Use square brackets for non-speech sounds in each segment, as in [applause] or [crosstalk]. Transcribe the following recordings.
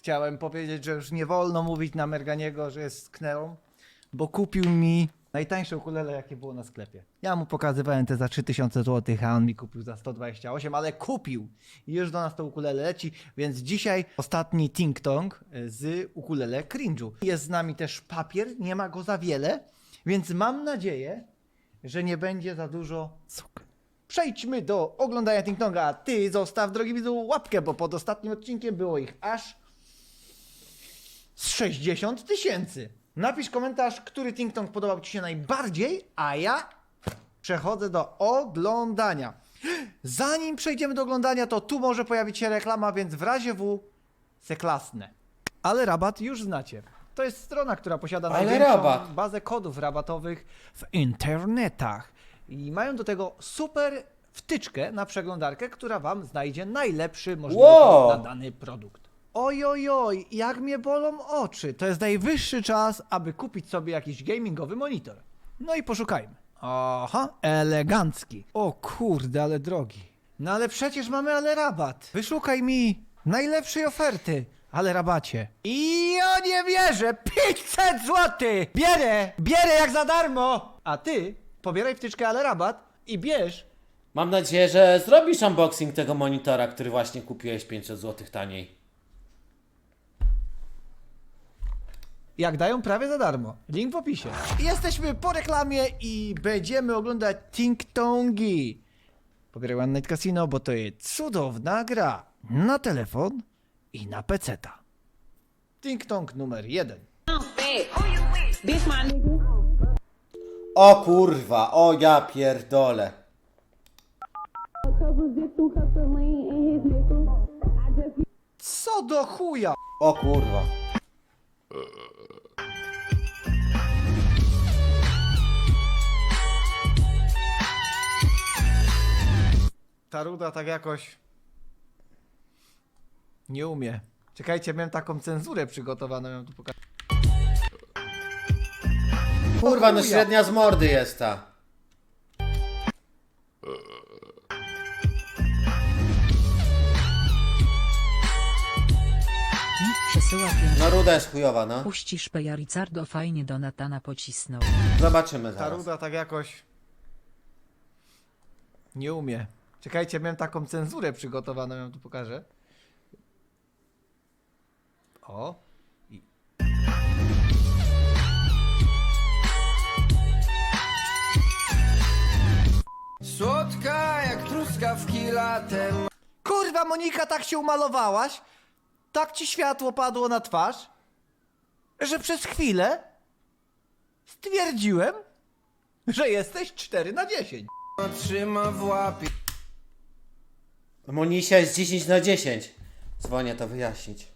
chciałem powiedzieć, że już nie wolno mówić na Merganiego, że jest sknerą, bo kupił mi najtańsze ukulele, jakie było na sklepie. Ja mu pokazywałem te za 3000 zł, a on mi kupił za 128, ale kupił. I już do nas to ukulele leci, więc dzisiaj ostatni ting tong z ukulele cringe'u. Jest z nami też papier, nie ma go za wiele, więc mam nadzieję, że nie będzie za dużo cuk. Przejdźmy do oglądania Ting Tonga, ty zostaw, drogi widzu, łapkę, bo pod ostatnim odcinkiem było ich aż z 60 tysięcy. Napisz komentarz, który Ting Tong podobał Ci się najbardziej, a ja przechodzę do oglądania. Zanim przejdziemy do oglądania, to tu może pojawić się reklama, więc w razie W se klasnę. Ale rabat już znacie. To jest strona, która posiada Ale największą rabat. bazę kodów rabatowych w internetach. I mają do tego super wtyczkę na przeglądarkę, która Wam znajdzie najlepszy możliwy Wow. kod na dany produkt. Oj, oj, oj, jak mnie bolą oczy. To jest najwyższy czas, aby kupić sobie jakiś gamingowy monitor. No i poszukajmy. Aha, elegancki. O kurde, ale drogi. No ale przecież mamy ale rabat. Wyszukaj mi najlepszej oferty, ale rabacie. I ja nie wierzę, 500 zł! Bierę, bierę jak za darmo! A ty pobieraj wtyczkę ale rabat i bierz Mam nadzieję, że zrobisz unboxing tego monitora, który właśnie kupiłeś 500 zł taniej. Jak dają prawie za darmo. Link w opisie. Jesteśmy po reklamie i będziemy oglądać Ting Tongi. Pobieraj One Night Casino, bo to jest cudowna gra. Na telefon i na peceta. Ting Tong numer jeden. My nigga. O kurwa, o ja pierdolę. Couple zip through cups of lean in his nickel. I just Co do chuja? O kurwa. Ta ruda tak jakoś nie umie. Czekajcie, miałem taką cenzurę przygotowaną, ją tu pokażę. Kurwa, no średnia z mordy jest ta. Przesyła pięć. No ruda jest chujowa, no. Puścisz Peja Ricardo fajnie do Natana pocisnął. Zobaczymy Ta zaraz. ruda tak jakoś nie umie. Czekajcie, miałem taką cenzurę przygotowaną, ją tu pokażę. O. I... Słodka jak truskawki latem Kurwa, Monika, tak się umalowałaś? Tak ci światło padło na twarz? Że przez chwilę stwierdziłem, że jesteś 4 na 10. trzyma w łapie Monisia jest 10 na 10. Dzwonię to wyjaśnić.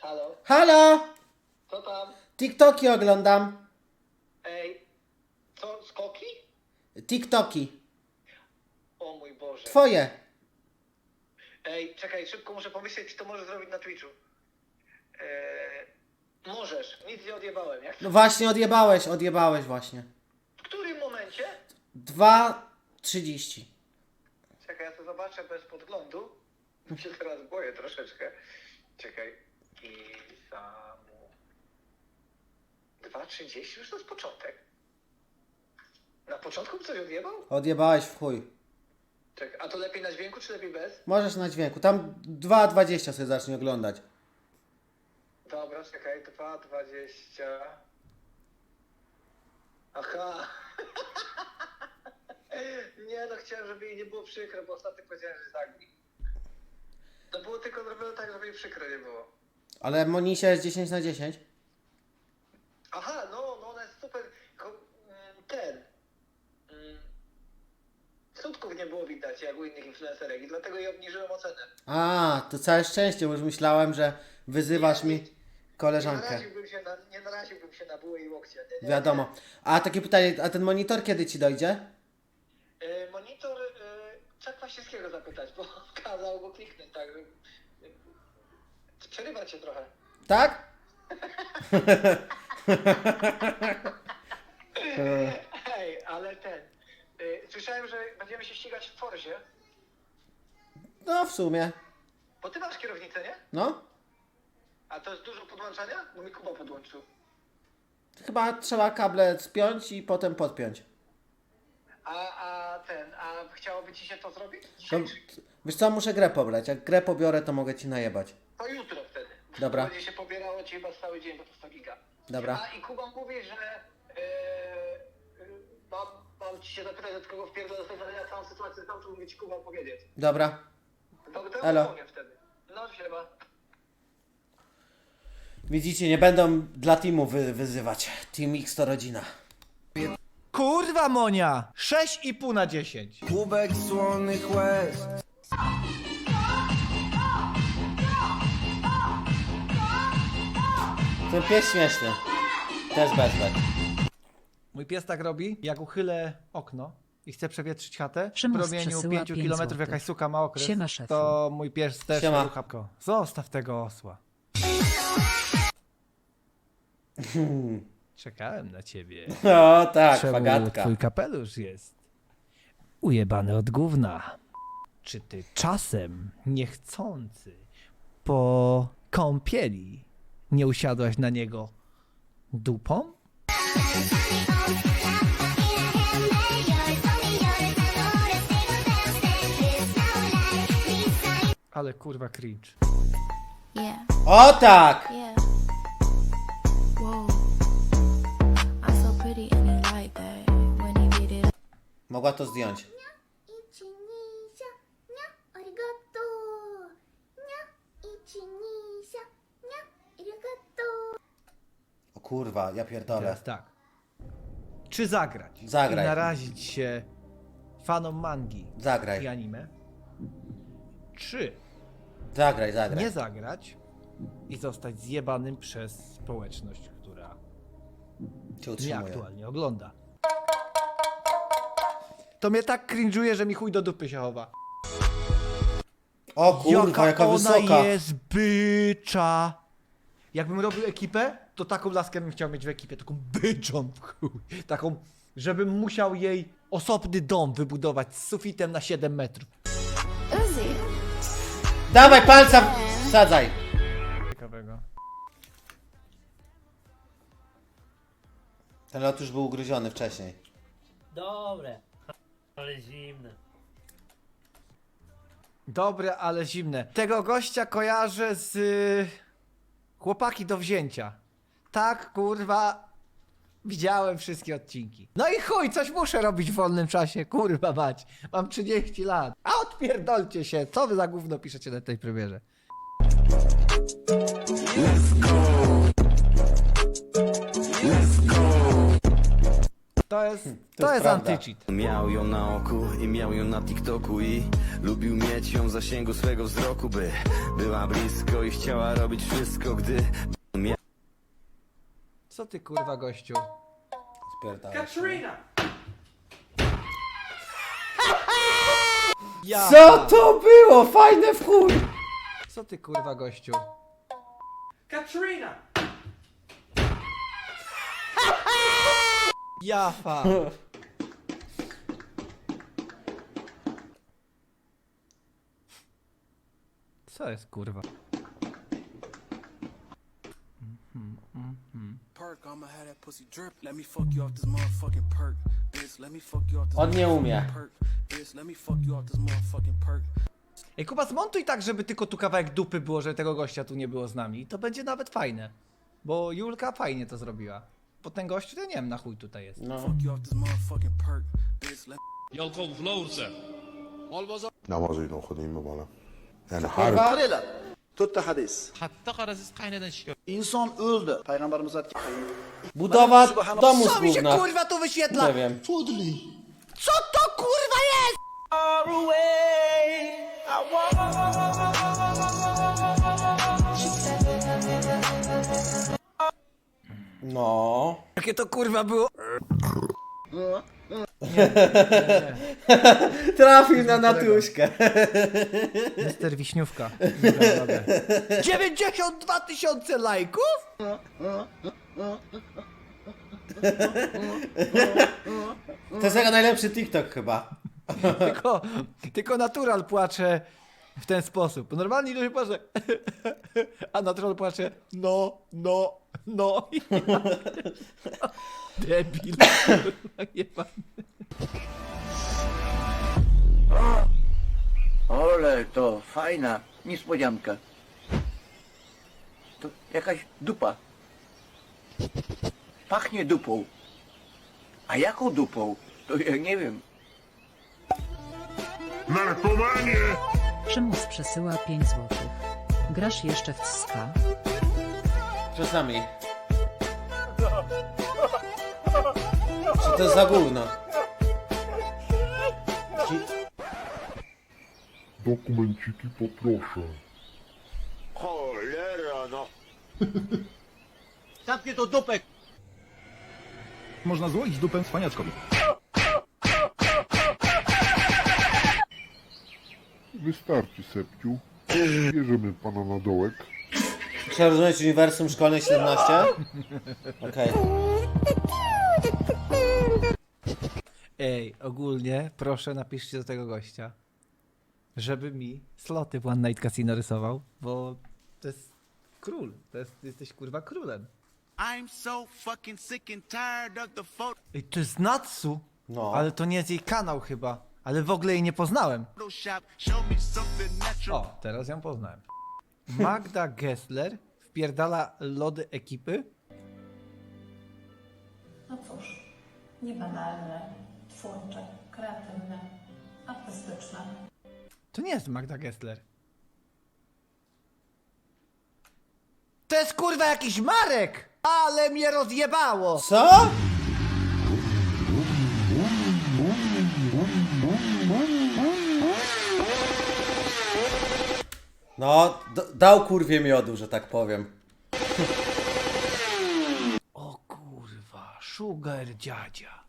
Halo, Halo! co tam? TikToki oglądam. Skoki? TikToki. O mój Boże. Twoje. Ej, czekaj, szybko muszę pomyśleć, czy to możesz zrobić na Twitchu. Eee, możesz, nic nie odjebałem, jak? No właśnie odjebałeś, odjebałeś właśnie. W którym momencie? 2.30. Czekaj, ja to zobaczę bez podglądu. Się teraz boję troszeczkę. Czekaj. I samu... 2.30? Już to jest początek. Na początku coś odjebał? Odjebałeś w chuj. Czekaj, a to lepiej na dźwięku, czy lepiej bez? Możesz na dźwięku. Tam 2.20 sobie zacznij oglądać. Dobra, czekaj, 2,20. Aha. [laughs] nie no, chciałem, żeby jej nie było przykro, bo ostatnio powiedziałem, że tak. To było tylko zrobione tak, żeby jej przykro nie było. Ale Monisia jest 10 na 10. Aha, no, no ona jest super. Ko- mm, Ten. Sutków nie było widać, jak u innych influencerek i dlatego jej obniżyłem ocenę. A, to całe szczęście, bo już myślałem, że wyzywasz mi Nie koleżankę. naraziłbym się na, nie naraziłbym się na bułę i łokcie. Nie, nie, Wiadomo. A takie pytanie, a ten monitor kiedy ci dojdzie? Y, monitor, y, trzeba Kwaśniewskiego zapytać, bo kazał go kliknąć, tak. że- Przerywa cię trochę. Tak? [laughs] Hej, ale ten. Y, słyszałem, że będziemy się ścigać w Forzie. No w sumie. Bo ty masz kierownicę, nie? No. A to jest dużo podłączania? Bo mi Kuba podłączył. Chyba trzeba kable spiąć i potem podpiąć. A, a ten, a chciałoby ci się to zrobić? No, Dzisiaj czy... wiesz co, muszę grę pobrać. Jak grę pobiorę, to mogę ci najebać. To jutro wtedy. Dobra. Będzie się pobierało ci chyba cały dzień, bo to 100 giga. Dobra. A i Kuba mówi, że yy, yy, ci się zapytać, od kogo wpierdolę sobie zadania całą sytuację, to mówię ci powiedzieć. Dobra. To, to Elo. wtedy. No siema. Widzicie, nie będą dla teamu wy wyzywać. Team X to rodzina. Kurwa Monia! 6,5 na 10. Kubek słonych łez Ten pies śmieszny. Też bezbek. Mój pies tak robi, jak uchylę okno i chcę przewietrzyć chatę, w promieniu przesyła 5 pięć km złotych. jakaś suka ma okres, Siema, to mój pies też Siema. rucha go. Zostaw tego osła. [laughs] Czekałem na ciebie. [laughs] O tak, Czemu fagatka. twój kapelusz jest ujebany od gówna? Czy ty czasem niechcący po kąpieli nie usiadłaś na niego dupą? Ale kurwa cringe. Yeah, O tak! yeah. Whoa. I'm so pretty and he like that. When he get it Mogła to zdjąć. Kurwa, ja pierdolę. Teraz tak. Czy zagrać? Zagraj. I narazić się fanom mangi Zagraj. i anime? Czy Zagraj, zagraj. nie zagrać i zostać zjebanym przez społeczność, która Cię mnie utrzymuję. aktualnie ogląda? To mnie tak cringe'uje, że mi chuj do dupy się chowa. O kurwa, jaka, ona wysoka. jest bycza. Jakbym robił ekipę, to taką laskę bym chciał mieć w ekipie, taką byczą, w chuj. taką, żebym musiał jej osobny dom wybudować z sufitem na 7 metrów. Uzi Dawaj palca, wsadzaj. Ciekawego. Ten lot już był ugryziony wcześniej. Dobre, ale zimne. Dobre, ale zimne. Tego gościa kojarzę z y, chłopaki do wzięcia. Tak, kurwa. Widziałem wszystkie odcinki. No i chuj, coś muszę robić w wolnym czasie, kurwa mać. Mam 30 lat. A odpierdolcie się, co wy za gówno piszecie na tej premierze? To jest, to, jest jest prawda. antycheat. Miał ją na oku i miał ją na TikToku i lubił mieć ją w zasięgu swego wzroku, by była blisko i chciała robić wszystko, gdy Co ty kurwa gościu? Spierdalaj. [laughs] Ja, Co to było? Fajne w chuj! Co ty kurwa gościu? Katrina! Jafa! Co jest kurwa? perk, I'ma have that pussy drip. Let me fuck you off this motherfucking perk. Bitch, let me fuck you off this On nie umie. perk. Bitch, let me fuck you off this motherfucking perk. Ej Kuba, zmontuj tak, żeby tylko tu kawałek dupy było, że tego gościa tu nie było z nami. To będzie nawet fajne. Bo Julka fajnie to zrobiła. Bo ten gościu, to nie wiem na chuj tutaj jest. No. Fuck you off this motherfucking perk. Bitch, let namazıyla okudayım bana. Yani Kurwa? Tutta hadis. İnsan öldü. Peygamberimiz ayet Budowa domu z Co mi się gówna. kurwa tu wyświetla? Nie wiem. Co to kurwa jest? No. Jakie to kurwa było? [laughs] Trafił na natuśkę. Mister Wiśniówka. Dobra, dobra. 92 tysiące lajków? To jest jego najlepszy TikTok chyba. Tylko, tylko natural płacze w ten sposób. Normalnie ludzie płacze. [laughs] A natural płacze. No, no, no. I [laughs] ja- Debil. kurwa, jebany. Ale to fajna niespodzianka. To jakaś dupa. Pachnie dupą. A jaką dupą? To ja nie wiem. Przymus przesyła 5 złotych. Grasz jeszcze w ska? Czasami. Co to jest za gówno? Dokumenciki poproszę. Zamknie to dupek! Można złoić dupę cwaniackowi. Wystarczy, Sepciu. Bierzemy pana na dołek. Trzeba rozumieć uniwersum szkolne 17? Okej. Ej, ogólnie proszę napiszcie do tego gościa, żeby mi sloty w One Night Casino rysował, bo to jest król. To jest, jesteś kurwa królem. I'm so fucking sick and tired of the Ej, to jest Natsu, No. ale to nie jest jej kanał chyba. Ale w ogóle jej nie poznałem. O, teraz ją poznałem. Magda Gessler wpierdala lody ekipy. No cóż, niebanalne, twórcze, kreatywne, artystyczne. To nie jest Magda Gessler. To jest kurwa jakiś Marek! Ale mnie rozjebało! Co? No, d- dał kurwie miodu, że tak powiem. O kurwa, sugar dziadzia.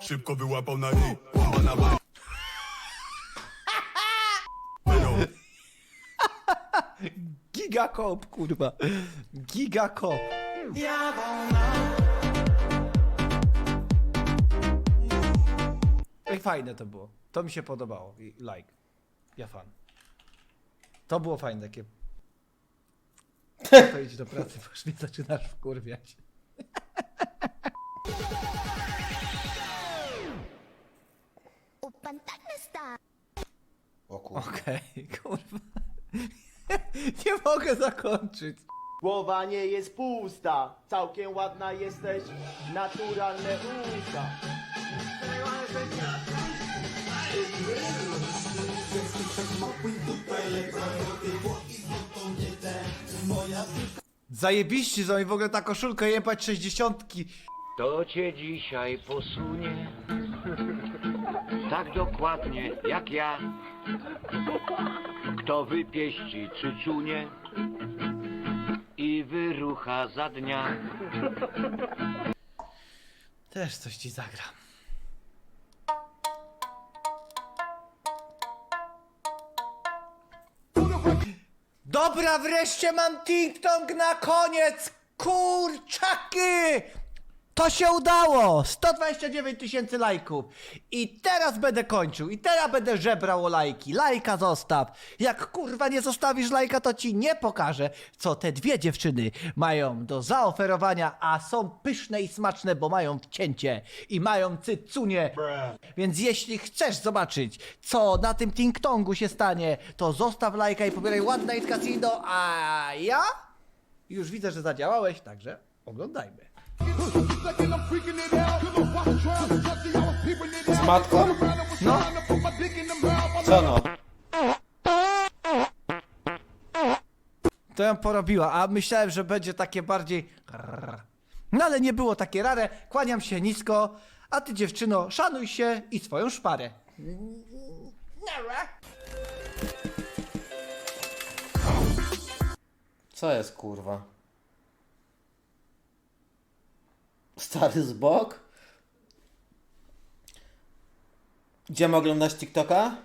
Szybko wyłapał na niej. Łamana Gigakop, kurwa. Gigakop. Ej, fajne to było. To mi się podobało. I like. Ja fan. To było fajne takie. [laughs] To idź do pracy, bo już mnie zaczynasz wkurwiać. O kurwa. Okej, kurwa. [laughs] Nie mogę zakończyć. Głowa nie jest pusta, całkiem ładna jesteś, naturalne usta. Zajebiście, że oni w ogóle ta koszulka jebać 60. To cię dzisiaj posunie, tak dokładnie jak ja. Kto wypieści czyczunie i wyrucha za dnia. Też coś ci zagram. Dobra, wreszcie mam TikTok na koniec! Kurczaki! To się udało! 129 tysięcy lajków. I teraz będę kończył. I teraz będę żebrał o lajki. Lajka zostaw. Jak kurwa nie zostawisz lajka, to ci nie pokażę, co te dwie dziewczyny mają do zaoferowania, a są pyszne i smaczne, bo mają wcięcie i mają cycunie. Więc jeśli chcesz zobaczyć, co na tym TikToku się stanie, to zostaw lajka i pobieraj One Night Casino, a ja już widzę, że zadziałałeś, także oglądajmy. Z matką? No. Co no? To ją porobiła, a myślałem, że będzie takie bardziej. No ale nie było takie rare. Kłaniam się nisko, a ty dziewczyno, szanuj się i swoją szparę. Co jest kurwa? Stary z bok? Idziemy oglądać TikToka?